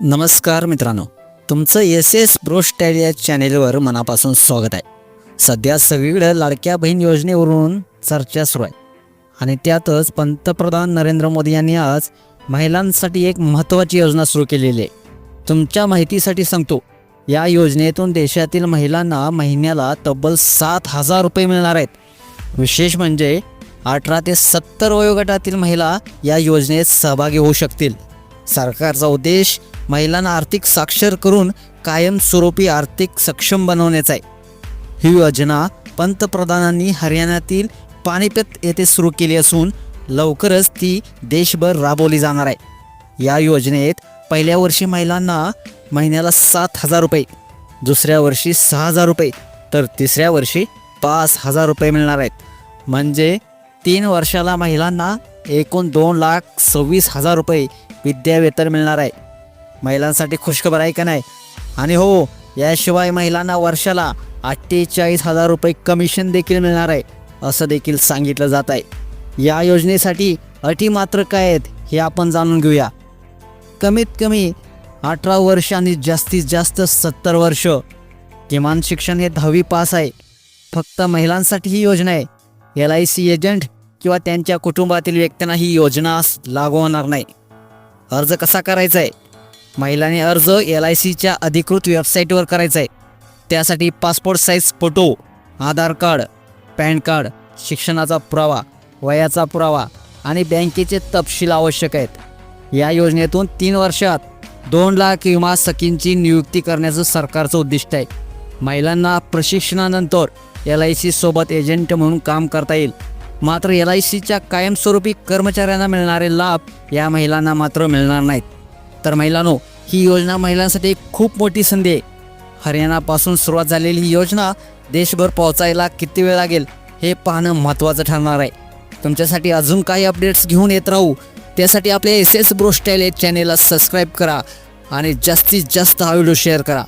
नमस्कार मित्रांनो तुमचं एस एस ब्रो या चॅनेलवर मनापासून स्वागत आहे. सध्या सगळीकडे लाडक्या बहीण योजनेवरून चर्चा सुरू आहे. आणि त्यातच पंतप्रधान नरेंद्र मोदी यांनी आज महिलांसाठी एक महत्त्वाची योजना सुरू केलेली आहे. तुमच्या माहितीसाठी सांगतो या योजनेतून देशातील महिलांना महिन्याला तब्बल सात हजार रुपये मिळणार आहेत. विशेष म्हणजे अठरा ते सत्तर वयोगटातील महिला या योजनेत सहभागी होऊ शकतील. सरकारचा उद्देश महिलांना आर्थिक साक्षर करून कायमस्वरूपी आर्थिक सक्षम बनवण्याचा आहे. ही योजना पंतप्रधानांनी हरियाणातील पानिपत येथे सुरू केली असून लवकरच ती देशभर राबवली जाणार आहे. या योजनेत पहिल्या वर्षी महिलांना महिन्याला सात हजार रुपये दुसऱ्या वर्षी सहा हजार रुपये तर तिसऱ्या वर्षी पाच हजार रुपये मिळणार आहेत. म्हणजे तीन वर्षाला महिलांना एकूण दोन लाख सव्वीस हजार रुपये विद्यावेतन मिळणार आहे. महिलांसाठी खुशखबर आहे का नाही? आणि हो याशिवाय महिलांना वर्षाला अठ्ठेचाळीस हजार रुपये कमिशन देखील मिळणार आहे असं देखील सांगितलं जात आहे. या योजनेसाठी अटी मात्र काय आहेत हे आपण जाणून घेऊया. कमीत कमी अठरा वर्ष आणि जास्तीत जास्त सत्तर वर्ष. किमान शिक्षण हे दहावी पास आहे. फक्त महिलांसाठी ही योजना आहे. एल आय सी एजंट किंवा त्यांच्या कुटुंबातील व्यक्तींना ही योजना लागू होणार नाही. अर्ज कसा करायचा आहे? महिलांनी अर्ज एल आय सीच्या अधिकृत वेबसाईटवर करायचा आहे त्यासाठी passport size photo Aadhaar card PAN card शिक्षणाचा पुरावा वयाचा पुरावा आणि बँकेचे तपशील आवश्यक आहेत. या योजनेतून तीन वर्षात दोन लाख विमा सखींची नियुक्ती करण्याचं सरकारचं उद्दिष्ट आहे. महिलांना प्रशिक्षणानंतर एल आय सी सोबत एजंट म्हणून काम करता येईल. मात्र एल आय सीच्या कायमस्वरूपी कर्मचाऱ्यांना मिळणारे लाभ या महिलांना मात्र मिळणार नाहीत. तर महिलांनो ही योजना महिलांसाठी एक खूप मोठी संधी आहे. हरियाणापासून सुरुवात झालेली ही योजना देशभर पोहोचायला किती वेळ लागेल हे पाहणं महत्त्वाचं ठरणार आहे. तुमच्यासाठी अजून काही अपडेट्स घेऊन येत राहू. त्यासाठी आपल्या एस एस ब्रोस्टाईल या चॅनेलला सबस्क्राईब करा आणि जास्तीत जास्त हा व्हिडिओ शेअर करा.